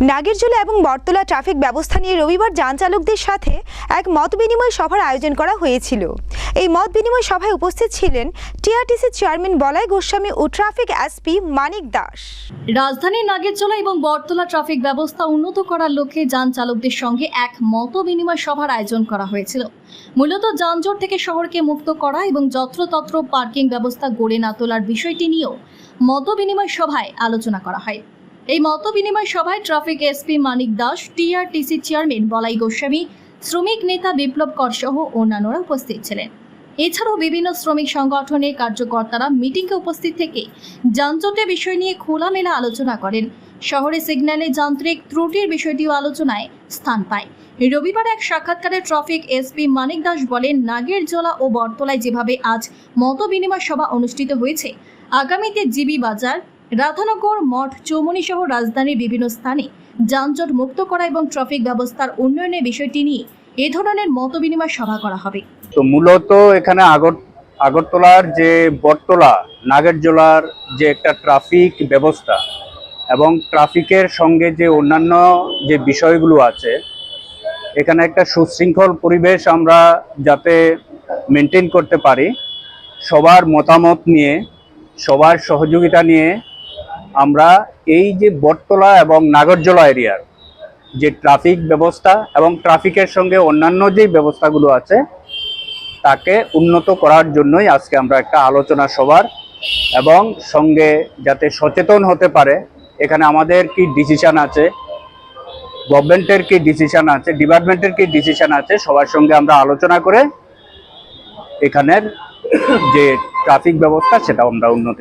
নাগেরজোলা এবং বটতলা ট্রাফিক ব্যবস্থা নিয়ে রবিবার যান চালকদের সাথে এক মত বিনিময় সভার আয়োজন করা হয়েছিল। এই মত বিনিময় সভায় উপস্থিত ছিলেন টিআরটিসি চেয়ারম্যান বলাই গোস্বামী ও ট্রাফিক এসপি মানিক দাস। রাজধানীর নাগেরজোলা এবং বটতলা ট্রাফিক ব্যবস্থা উন্নত করার লক্ষ্যে যান চালকদের সঙ্গে এক মত বিনিময় সভার আয়োজন করা হয়েছিল। মূলত যানজট থেকে শহরকে মুক্ত করা এবং যত্রতত্র পার্কিং ব্যবস্থা গড়ে না তোলার বিষয়টি নিয়েও মত বিনিময় সভায় আলোচনা করা হয়। এই মত বিনিময় সভায় traffic SP Manik Das, TRTC chairman Balai Goswami, শ্রমিক নেতা বিপ্লব কর সহ অন্যান্যরা উপস্থিত ছিলেন। এছাড়াও বিভিন্ন শ্রমিক সংগঠনের কার্যকর্তারা মিটিংয়ে উপস্থিত থেকে যানজটের বিষয় নিয়ে খোলামেলা আলোচনা করেন। শহরে সিগন্যালে যান্ত্রিক ত্রুটির বিষয়টিও আলোচনায় স্থান পায়। রবিবার এক সাক্ষাৎকারে ট্রাফিক এসপি মানিক দাস বলেন নাগেরজোলা ও বটতলায় যেভাবে আজ মত বিনিময় সভা অনুষ্ঠিত হয়েছে, আগামীতে জিবি বাজার রাধানগর, মঠ চৌমনি সহ রাজধানীর বিভিন্ন স্থানে যানজট মুক্ত করা এবং ট্রাফিক ব্যবস্থার উন্নয়নের বিষয়টি নিয়ে এ ধরনের মত বিনিময় সভা করা হবে। তো মূলত এখানে আগর আগরতলার যে বটতলা, নাগেরজোলার যে একটা ট্রাফিক ব্যবস্থা এবং ট্রাফিকের সঙ্গে যে অন্যান্য যে বিষয়গুলো আছে, এখানে একটা সুশৃঙ্খল পরিবেশ আমরা যাতে মেনটেন করতে পারি, সবার মতামত নিয়ে, সবার সহযোগিতা নিয়ে আমরা এই যে বটতলা এবং নাগরজোলা এরিয়ার যে ট্রাফিক ব্যবস্থা এবং ট্রাফিকের সঙ্গে অন্যান্য যে ব্যবস্থাগুলো আছে, তাকে উন্নত করার জন্যই আজকে আমরা একটা আলোচনা সভার এবং সঙ্গে যাতে সচেতন হতে পারে, এখানে আমাদের কি ডিসিশান আছে গভর্নমেন্টের কি ডিসিশান আছে ডিপার্টমেন্টের কি ডিসিশান আছে, সবার সঙ্গে আমরা আলোচনা করে এখানের যে ট্রাফিক ব্যবস্থা সেটা আমরা উন্নত